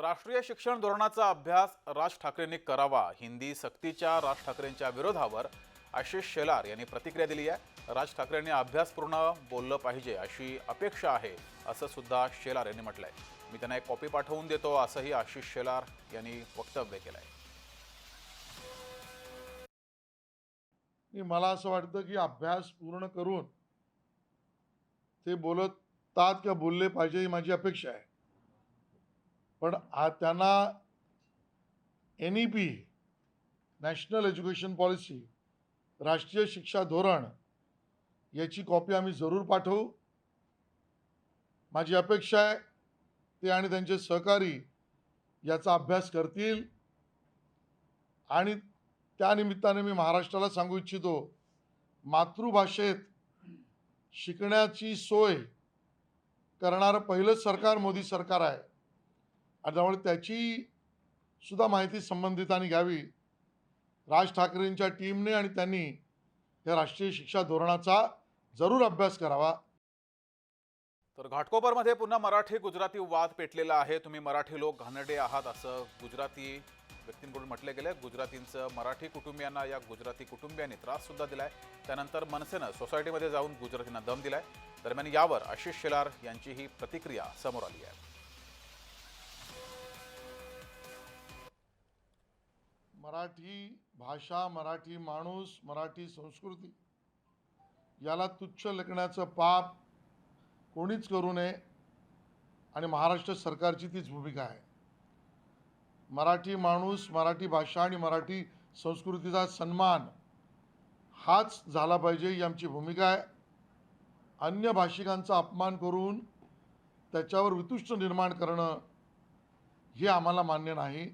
राष्ट्रीय शिक्षण धोरणाचा अभ्यास राज ठाकरेंनी करावा. हिंदी सक्तीच्या राज ठाकरेंच्या विरोधावर आशिष शेलार यांनी प्रतिक्रिया दिली आहे. राज ठाकरेंनी अभ्यासपूर्ण बोललं पाहिजे अशी अपेक्षा आहे असं सुद्धा शेलार यांनी म्हटलंय. मी त्यांना एक कॉपी पाठवून देतो असंही आशिष शेलार यांनी वक्तव्य केलंय. आहे मला असं वाटतं की अभ्यास पूर्ण करून ते बोलतात किंवा बोलले पाहिजे ही माझी अपेक्षा आहे. पण आ त्यांना N E P National Education Policy राष्ट्रीय शिक्षा धोरण याची कॉपी आम्ही जरूर पाठवू. माझी अपेक्षा आहे ते आणि त्यांचे सहकारी याचा अभ्यास करतील. आणि त्यानिमित्ताने मी महाराष्ट्राला सांगू इच्छितो मातृभाषेत शिकण्याची सोय करणारं पहिलंच सरकार मोदी सरकार आहे. आणि त्यामुळे त्याची सुद्धा माहिती संबंधितांनी घ्यावी. राज ठाकरेंच्या टीमने आणि त्यांनी या राष्ट्रीय शिक्षा धोरणाचा जरूर अभ्यास करावा. तर घाटकोपरमध्ये पुन्हा मराठी गुजराती वाद पेटलेला आहे. तुम्ही मराठी लोक घाणडे आहात असं गुजराती व्यक्तींकडून म्हटले गेले गुजरातींचं मराठी कुटुंबियांना या गुजराती कुटुंबियांनी त्रास सुद्धा दिलाय. त्यानंतर मनसेनं सोसायटीमध्ये जाऊन गुजरातींना दम दिलाय. दरम्यान यावर आशिष शेलार यांची ही प्रतिक्रिया समोर आली आहे. मराठी भाषा मराठी माणूस मराठी संस्कृती याला तुच्छ लेखण्याचं पाप कोणीच करू नये आणि महाराष्ट्र सरकारची तीच भूमिका आहे. मराठी माणूस मराठी भाषा आणि मराठी संस्कृतीचा सन्मान हाच झाला पाहिजे ही आमची भूमिका आहे. अन्य भाषिकांचा अपमान करून त्याच्यावर वितुष्ट निर्माण करणं हे आम्हाला मान्य नाही.